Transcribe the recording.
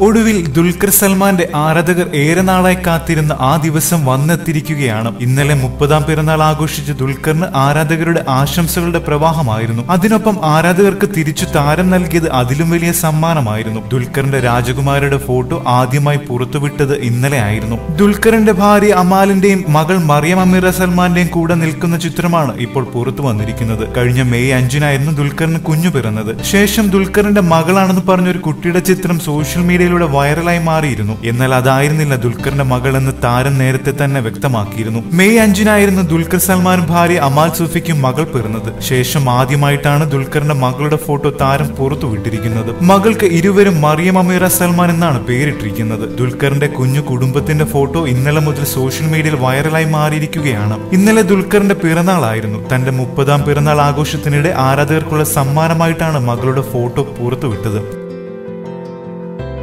ഒടുവിൽ ദുൽഖർ സൽമാന്റെ ആരാധകർ ഏറെ നാളായി കാത്തിരുന്ന ആ ദിവസം വന്നെത്തിരിക്കുകയാണ് ഇന്നലെ മുപ്പതാം പിറന്നാൾ ആഘോഷിച്ച ദുൽഖറിന് ആരാധകരുടെ ആശംസകളുടെ പ്രവാഹമായിരുന്നു. അതിനൊപ്പം ആരാധകർക്ക് തിരിച്ചു താരം നൽകിയത് അതിലും വലിയ സമ്മാനമായിരുന്നു. ദുൽഖറിന്റെ രാജകുമാരിയുടെ ഫോട്ടോ ആദ്യമായി പുറത്തുവിട്ടത് ഇന്നലെ ആയിരുന്നു. ദുൽഖറിന്റെ ഭാര്യ അമാലിന്റെയും മകൾ മറിയം അമീർ സൽമാന്റെയും കൂടെ നിൽക്കുന്ന ചിത്രമാണ് ഇപ്പോൾ പുറത്തു വന്നിരിക്കുന്നത്. കഴിഞ്ഞ മെയ് അഞ്ചിനായിരുന്നു ദുൽഖറിന് കുഞ്ഞു പിറന്നത്. ശേഷം ദുൽഖറിന്റെ മകളാണെന്ന് പറഞ്ഞ ഒരു കുട്ടിയുടെ ചിത്രം സോഷ്യൽ മീഡിയയിലൂടെ വൈറലായി മാറിയിരുന്നു. എന്നാൽ അതായിരുന്നില്ല ദുൽഖറിന്റെ മകൾ എന്ന് താരം നേരത്തെ തന്നെ വ്യക്തമാക്കിയിരുന്നു. മെയ് അഞ്ചിനായിരുന്നു ദുൽഖർ സൽമാൻ ഭാര്യ അമാൽ സുഫിക്കും മകൾ പിറന്നത്. ശേഷം ആദ്യമായിട്ടാണ് ദുൽഖറിന്റെ മകളുടെ ഫോട്ടോ താരം പുറത്തുവിട്ടിരിക്കുന്നത്. മകൾക്ക് ഇരുവരും മറിയം അമീറ സൽമാൻ എന്നാണ് പേരിട്ടിരിക്കുന്നത്. ദുൽഖറിന്റെ കുഞ്ഞു കുടുംബത്തിന്റെ ഫോട്ടോ ഇന്നലെ മുതൽ സോഷ്യൽ മീഡിയയിൽ വൈറലായി മാറിയിരിക്കുകയാണ്. ഇന്നലെ ദുൽഖറിന്റെ പിറന്നാളായിരുന്നു. തന്റെ മുപ്പതാം പിറന്നാൾ ആഘോഷത്തിനിടെ ആരാധകർക്കുള്ള സമ്മാനമായിട്ടാണ് മകളുടെ ഫോട്ടോ പുറത്തുവിട്ടത്.